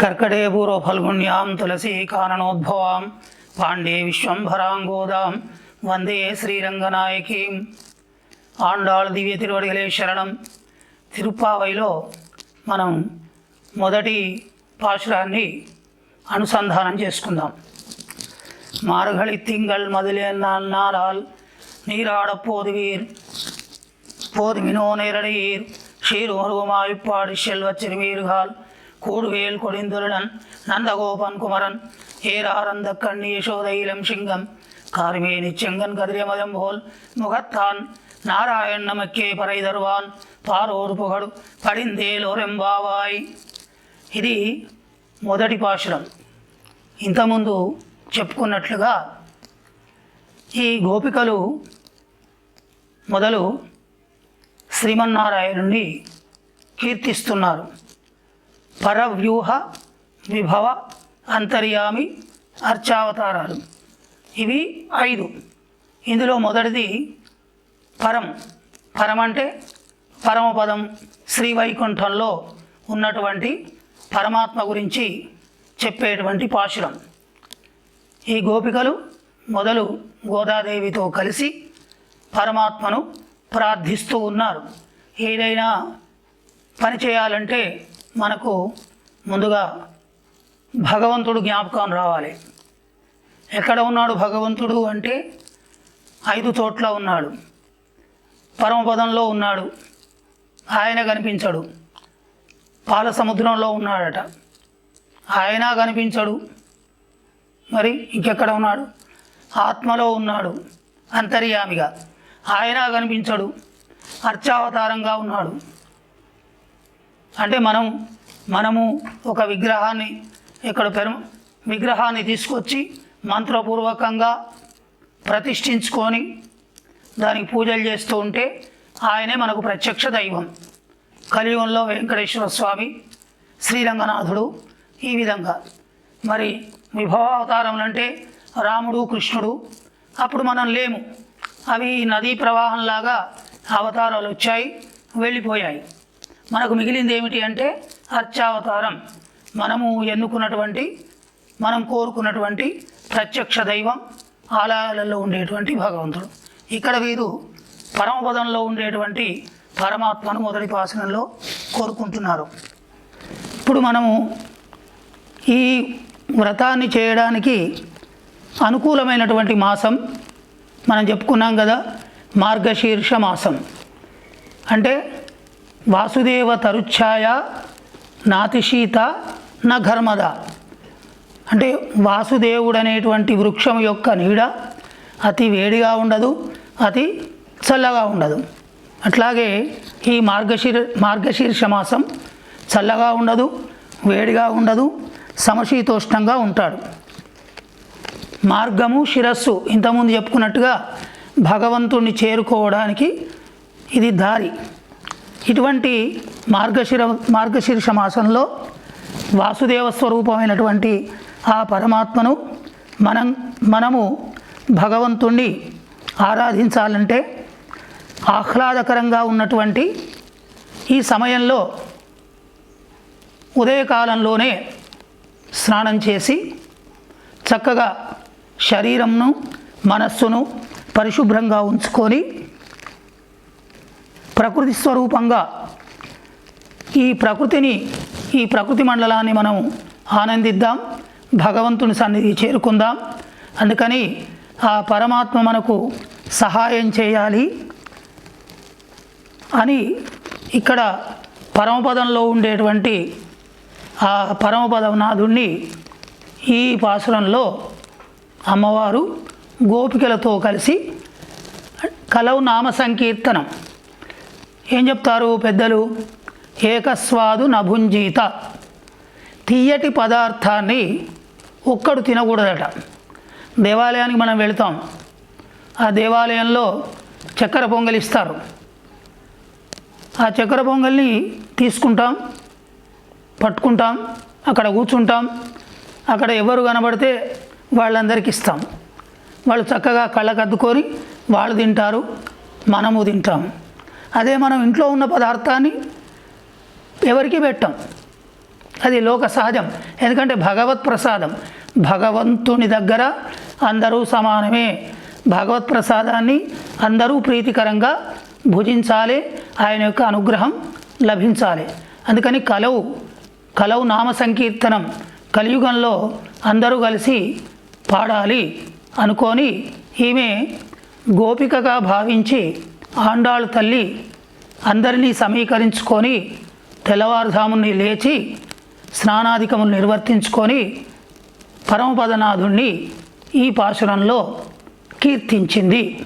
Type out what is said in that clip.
కర్కటే పూర్వ ఫల్గుణ్యాం తులసీ కారణోద్భవాం పాండే విశ్వంభరాం గోదాం వందే శ్రీరంగనాయకీం ఆండాళ్ దివ్య తిరువడిగలే శరణం తిరుప్పావైలో మనం మొదటి పాశురాన్ని అనుసంధానం చేసుకుందాం மார்கழி திங்கள் மதிலே நான் நாளால் நீராடப் போதுவீர் போதுமினோ நேரடியீர் சீர்மருவமாய்ப்பாடி செல்வச் சிறுமீர்கால் கூடுவேல் கொடிந்துருடன் நந்தகோபன் குமரன் ஏராரந்த கண்ணி யசோதையிலம் சிங்கம் கார்மேனி செங்கன் கதிரமதம் போல் முகத்தான் நாராயண் நமக்கே பறை தருவான் పారోరు పొగడు పడిందేలోరెంబావాయ్ ఇది మొదటి పాశురం ఇంతకుముందు చెప్పుకున్నట్లుగా ఈ గోపికలు మొదలు శ్రీమన్నారాయణుని కీర్తిస్తున్నారు పరవ్యూహ విభవ అంతర్యామి అర్చావతారాలు. ఇవి ఐదు. ఇందులో మొదటిది పరం. పరం అంటే పరమపదం శ్రీవైకుంఠంలో ఉన్నటువంటి పరమాత్మ గురించి చెప్పేటువంటి పాశురం. ఈ గోపికలు మొదలు గోదాదేవితో కలిసి పరమాత్మను ప్రార్థిస్తూ ఉన్నారు. ఏదైనా పని చేయాలంటే మనకు ముందుగా భగవంతుడు జ్ఞాపకం రావాలి. ఎక్కడ ఉన్నాడు భగవంతుడు అంటే ఐదు చోట్ల ఉన్నాడు. పరమపదంలో ఉన్నాడు. ఆయన కనిపించడు. పాల సముద్రంలో ఉన్నాడట. ఆయన కనిపించడు. మరి ఇంకెక్కడ ఉన్నాడు? ఆత్మలో ఉన్నాడు. అంతర్యామిగా. ఆయన కనిపించడు. అర్చావతారంగా ఉన్నాడు. అంటే మనం మనము ఒక విగ్రహాన్ని ఇక్కడ పెరు విగ్రహాన్ని తీసుకొచ్చి మంత్రపూర్వకంగా ప్రతిష్ఠించుకొని దానికి పూజలు చేస్తూ ఉంటే ఆయనే మనకు ప్రత్యక్ష దైవం. కలియుగంలో వెంకటేశ్వర స్వామి శ్రీరంగనాథుడు ఈ విధంగా. మరి విభవావతారములు అంటే రాముడు కృష్ణుడు అప్పుడు మనం లేము. అవి నదీ ప్రవాహంలాగా అవతారాలు వచ్చాయి వెళ్ళిపోయాయి. మనకు మిగిలింది ఏమిటి అంటే అర్చావతారం. మనము ఎన్నుకున్నటువంటి మనం కోరుకున్నటువంటి ప్రత్యక్ష దైవం ఆలయాలలో ఉండేటువంటి భగవంతుడు. ఇక్కడ వీరు పరమపదంలో ఉండేటువంటి పరమాత్మను మొదటి పాసనంలో కోరుకుంటున్నారు. ఇప్పుడు మనము ఈ వ్రతాన్ని చేయడానికి అనుకూలమైనటువంటి మాసం మనం చెప్పుకున్నాం కదా మార్గశీర్ష మాసం. అంటే వాసుదేవ తరుఛాయ నాతిశీత నా ఘర్మద. అంటే వాసుదేవుడు అనేటువంటి వృక్షం యొక్క నీడ అతి వేడిగా ఉండదు అతి చల్లగా ఉండదు. అట్లాగే ఈ మార్గశీర్ మార్గశీర్ష మాసం చల్లగా ఉండదు వేడిగా ఉండదు సమశీతోష్ణంగా ఉంటాడు. మార్గము శిరస్సు ఇంతకుముందు చెప్పుకున్నట్టుగా భగవంతుణ్ణి చేరుకోవడానికి ఇది దారి. ఇటువంటి మార్గశిర మార్గశీర్ష మాసంలో వాసుదేవ స్వరూపమైనటువంటి ఆ పరమాత్మను మనం మనము భగవంతుణ్ణి ఆరాధించాలంటే ఆహ్లాదకరంగా ఉన్నటువంటి ఈ సమయంలో ఉదయకాలంలోనే స్నానం చేసి చక్కగా శరీరంను మనస్సును పరిశుభ్రంగా ఉంచుకొని ప్రకృతి స్వరూపంగా ఈ ప్రకృతిని ఈ ప్రకృతి మండలాన్ని మనం ఆనందిద్దాం భగవంతుని సన్నిధి చేరుకుందాం. అందుకని ఆ పరమాత్మ మనకు సహాయం చేయాలి అని ఇక్కడ పరమపదంలో ఉండేటువంటి ఆ పరమపదనాథుణ్ణి ఈ పాసురంలో అమ్మవారు గోపికలతో కలిసి కలవు నామ సంకీర్తనం. ఏం చెప్తారు పెద్దలు? ఏకస్వాదు నభుంజీత. తీయటి పదార్థాన్ని ఒక్కడు తినకూడదట. దేవాలయానికి మనం వెళతాం. ఆ దేవాలయంలో చక్కెర పొంగలి ఇస్తారు. ఆ చక్కెర పొంగల్ని తీసుకుంటాం పట్టుకుంటాం అక్కడ కూర్చుంటాం అక్కడ ఎవరు కనబడితే వాళ్ళందరికీ ఇస్తాం. వాళ్ళు చక్కగా కళ్ళకద్దుకొని వాళ్ళు తింటారు మనము తింటాం. అదే మనం ఇంట్లో ఉన్న పదార్థాన్ని ఎవరికి పెట్టాం? అది లోక సహజం ఎందుకంటే భగవత్ ప్రసాదం. భగవంతుని దగ్గర అందరూ సమానమే. భగవత్ ప్రసాదాన్ని అందరూ ప్రీతికరంగా భుజించాలి. ఆయన యొక్క అనుగ్రహం లభించాలి. అందుకని కలవు. కలవు నామ సంకీర్తనం. కలియుగంలో అందరూ కలిసి పాడాలి అనుకొని ఈమె గోపికగా భావించి ఆండాళ్ళు తల్లి అందరినీ సమీకరించుకొని తెల్లవారుధాముని లేచి స్నానాధికములు నిర్వర్తించుకొని పరమపదనాథుణ్ణి ఈ పాశురంలో కీర్తించింది.